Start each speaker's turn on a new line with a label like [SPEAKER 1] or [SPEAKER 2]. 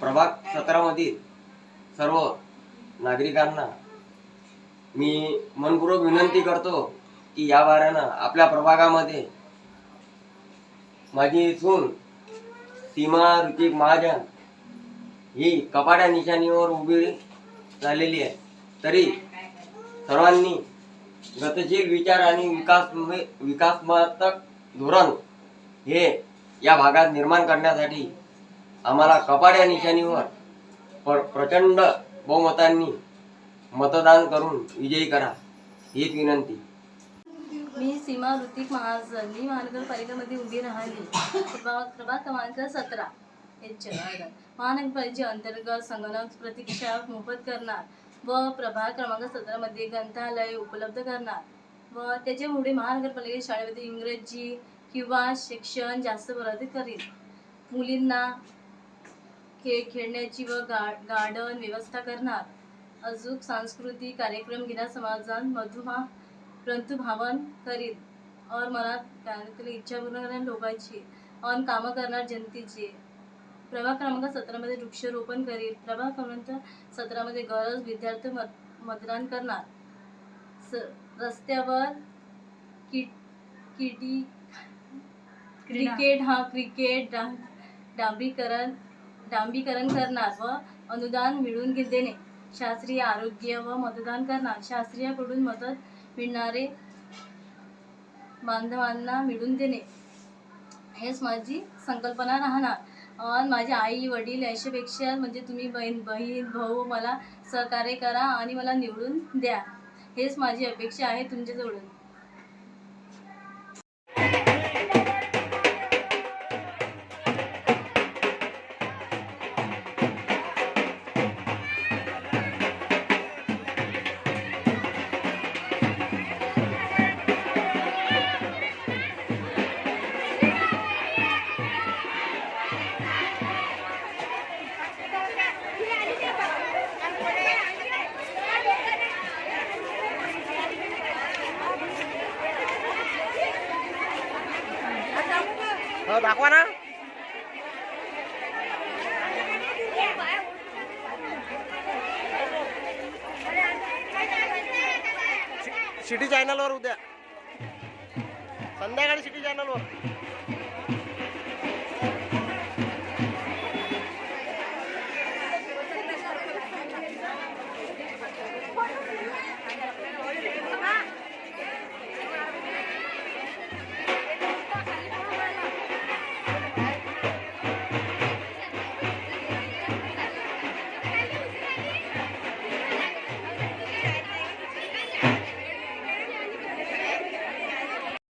[SPEAKER 1] प्रभाग सतरामधील सर्व नागरिकांना मी मनपूर्वक विनंती करतो की या वाऱ्यानं आपल्या प्रभागामध्ये माझी सून सीमा ऋतिक महाजन ही कपाड्या निशाणीवर उभी झालेली आहे. तरी सर्वांनी गतिशील विचार आणि विकास विकासात्मक धोरण हे या भागात निर्माण करण्यासाठी आम्हाला कपाड्या निशाणीवर प्र- प्रचंड बहुमतांनी मतदान करून विजयी करा हीच विनंती.
[SPEAKER 2] मी सीमा ऋतिक महाजन. मी महानगरपालिकेमध्ये उभी राहिली प्रभाग क्रमांक सतरा. महानगरपालिके अंतर्गत संगणक प्रतीक्षा मोफत करणार व प्रभाग क्रमांक सतरामध्ये ग्रंथालय उपलब्ध करणार व त्याच्यामुळे महानगरपालिका शाळेमध्ये इंग्रजी किंवा शिक्षण जास्त प्रभावित करील. मुलींना खेळ खेळण्याची व गा गार्डन व्यवस्था करणार. अजून सांस्कृतिक कार्यक्रम घेणार समाजात मधुमा प्रंतुभावन करील. और मनात इच्छा पूर्ण करणार लोकांची और कामं करणार जनतेची. प्रभाग क्रमांक सतरामध्ये वृक्षारोपण करील. प्रभाग क्रमांक सतरामध्ये गरज विद्यार्थी मत मतदान करणार. स रस्त्यावर किट किडी क्रिकेट हा क्रिकेट डा डांबरीकरण डांबीकरण करणार व अनुदान मिळवून घे- देणे. शास्त्रीय आरोग्य व मतदान करणार. शास्त्रीयकडून मदत मिळणारे बांधवांना मिळून देणे. हेच माझी संकल्पना राहणार. माझे आई वडील याच्यापेक्षा म्हणजे तुम्ही बहीण बहीण भाऊ मला सहकार्य करा आणि मला निवडून द्या. हेच माझी अपेक्षा आहे तुमच्याजवळून.
[SPEAKER 3] दाखवा ना. सिटी चॅनलवर उद्या. संध्याकाळी सिटी चॅनलवर.